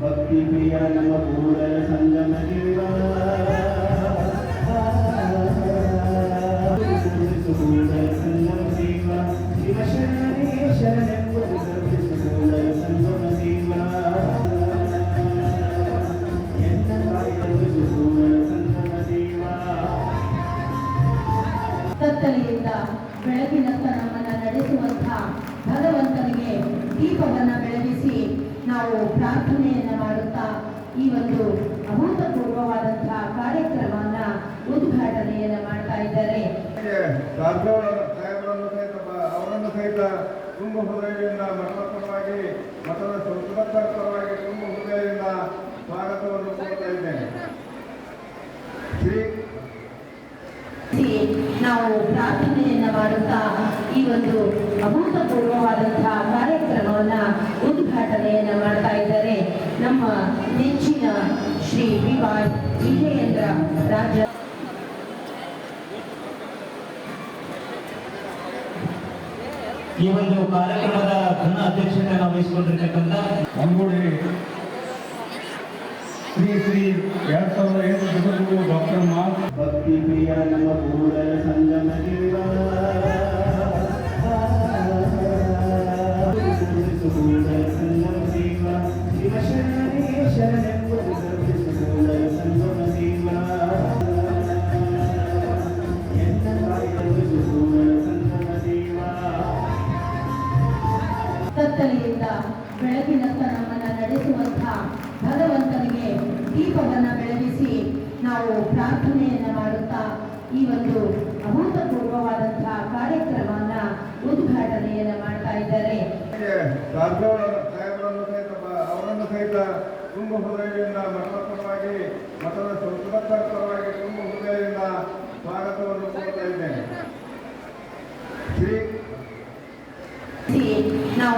ಭಕ್ತಿ ಪ್ರಿಯ ನಮ್ಮ ಕೂಡಲ ಸಂಗಮ ದೇವ ಕೂಡಲ ಸಂಗಮ ದೇವ ಶರಣೇ ಗರ್ಭಿಸು ಕೂಡಲ ಸಂಗಮ ದೇವ ಬೆಳಕಿನತ್ತ ನಮ್ಮನ್ನ ನಡೆಸುವಂಥ ಭಗವಂತನಿಗೆ ದೀಪವನ್ನ ಬೆಳಗಿಸಿ ನಾವು ಪ್ರಾರ್ಥನೆಯನ್ನ ಮಾಡುತ್ತಾ ಈ ಒಂದು ಅಭೂತಪೂರ್ವವಾದಂತಹ ಕಾರ್ಯಕ್ರಮವನ್ನ ಉದ್ಘಾಟನೆಯನ್ನ ಮಾಡ್ತಾ ಇದ್ದಾರೆ. ಅವರನ್ನು ಸಹಿತ ತುಂಬ ಹೃದಯದಿಂದ ಮಠದ ಪರವಾಗಿ ತುಂಬ ಹೃದಯದಿಂದ ಸ್ವಾಗತವನ್ನು ಕೊಡ್ತಾ ಇದ್ದೇನೆ. ನಾವು ಪ್ರಾರ್ಥನೆಯನ್ನ ಮಾಡುತ್ತಾ ಈ ಒಂದು ಅಭೂತಪೂರ್ವವಾದಂತಹ ಕಾರ್ಯಕ್ರಮವನ್ನ ಉದ್ಘಾಟನೆಯನ್ನ ಮಾಡ್ತಾ ಇದ್ದಾರೆ ನಮ್ಮ ನೆಚ್ಚಿನ ಶ್ರೀ ವಿ ವಾಯ್ ವಿಜಯೇಂದ್ರ ರಾಜ ಈ ಒಂದು ಕಾರ್ಯಕ್ರಮದ ಘನ ಅಧ್ಯಕ್ಷತೆಯನ್ನು ವಹಿಸಿಕೊಂಡಿರ್ತಕ್ಕಂಥ ಅಂಗುಡಿ ಶ್ರೀ ಶ್ರೀ ಎರಡ್ ಸಾವಿರದ ಎಂಟು ಡಾಕ್ಟರ್ ಮಾ. ಭಕ್ತಿ ಪ್ರಿಯ ನಮ್ಮ ಕೂಡಲ ಸಂಗಮ ದೇವ ಕೂಡಲ ಸಂಗಮ ದೇವ ಶಿವ ಶರಣೇ ಶರಣೆಂಬುದು ಕತ್ತಲೆಯಿಂದ ಬೆಳಕಿನತ್ತ ನಮ್ಮನ್ನ ನಡೆಸುವಂಥ ಭಗವಂತನಿಗೆ ದೀಪವನ್ನು ಬೆಳಗಿಸಿ ನಾವು ಪ್ರಾರ್ಥನೆಯನ್ನು ಮಾಡುತ್ತಾ ಈ ಒಂದು ಅಭೂತಪೂರ್ವವಾದಂತಹ ಕಾರ್ಯಕ್ರಮವನ್ನ ಉದ್ಘಾಟನೆಯನ್ನ ಮಾಡ್ತಾ ಇದ್ದಾರೆ. ಅವರನ್ನು ಸಹಿತ ತುಂಬ ಹೃದಯದಿಂದ ಮಠದ ಪರವಾಗಿ, ಮಠದ ಸಂಸ್ಕೃತರ ಪರವಾಗಿ ತುಂಬ ಹೃದಯದಿಂದ ಸ್ವಾಗತವನ್ನು ಕೋರ್ತಾ ಇದ್ದೇನೆ ಶ್ರೀ ಸಿ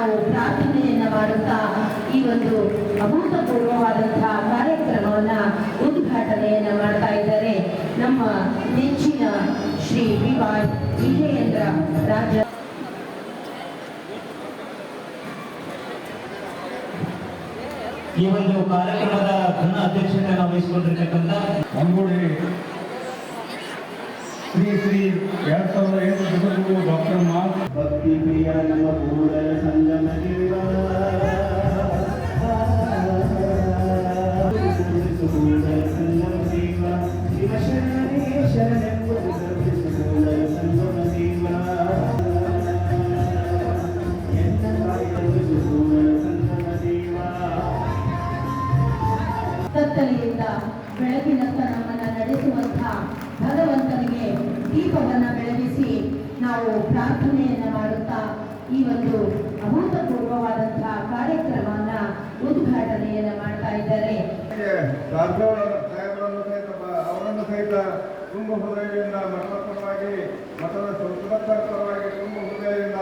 ನಾವು ಪ್ರಾರ್ಥನೆಯನ್ನ ಮಾಡುತ್ತಾ ಈ ಒಂದು ಅಭೂತಪೂರ್ವವಾದಂತಹ ಕಾರ್ಯಕ್ರಮವನ್ನ ಉದ್ಘಾಟನೆಯನ್ನ ಮಾಡ್ತಾ ಇದ್ದಾರೆ. ನಮ್ಮ ನೆಚ್ಚಿನ ಶ್ರೀ ವಿವಾಸ್ ವಿಜಯೇಂದ್ರ ರಾಜ ಈ ಒಂದು ಕಾರ್ಯಕ್ರಮದ ಘನ ಅಧ್ಯಕ್ಷತೆಯನ್ನು ವಹಿಸಿಕೊಂಡಿರ್ತಕ್ಕಂಥ ಅಂಗುಡಿ ಶ್ರೀ ಶ್ರೀ ಎರಡ್ ಸಾವಿರದ ಎಂಟು ಬೆಳಕಿನತ್ತ ನಮ್ಮನ್ನ ನಡೆಸುವಂಥ ಭಗವಂತನಿಗೆ ದೀಪವನ್ನು ಬೆಳಗಿಸಿ ನಾವು ಪ್ರಾರ್ಥನೆಯನ್ನ ಮಾಡುತ್ತಾ ಈ ಒಂದು ಅಭೂತಪೂರ್ವವಾದಂತಹ ಕಾರ್ಯಕ್ರಮವನ್ನ ಉದ್ಘಾಟನೆಯನ್ನ ಮಾಡ್ತಾ ಇದ್ದಾರೆ. ಅವರನ್ನು ಸಹಿತ ತುಂಬ ಹೃದಯದಿಂದ ಮಠದ ಪರವಾಗಿ ತುಂಬ ಸಂಸ್ಕೃತರ